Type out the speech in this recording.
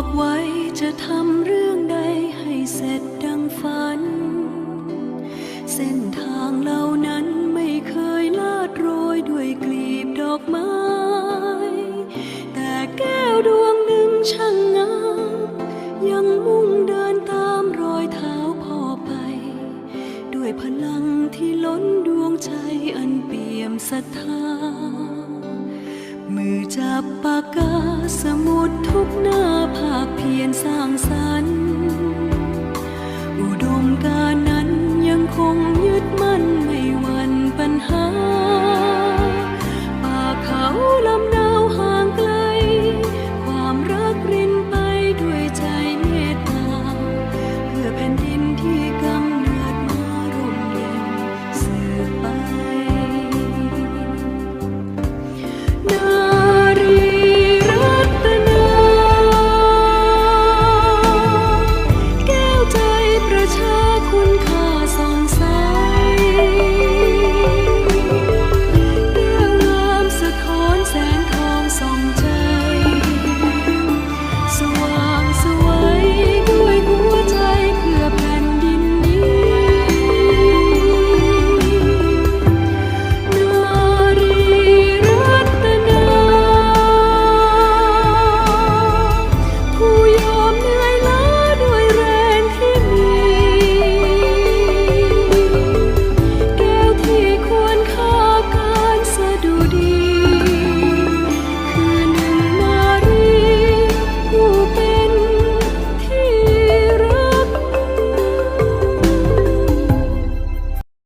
บอกไว้จะทำเรื่องใดให้เสร็จดังฝัน เส้นทางเหล่านั้นไม่เคยลาดโรยด้วยกลีบดอกไม้ แต่แก้วดวงหนึ่งช่างงามยังมุ่งเดินตามรอยเท้าพ่อไป ด้วยพลังที่ล้นดวงใจอันเปี่ยมศรัทธามือจับปากกาสมุดทุกหน้า เพียรสร้างสรรค์ อุดมการ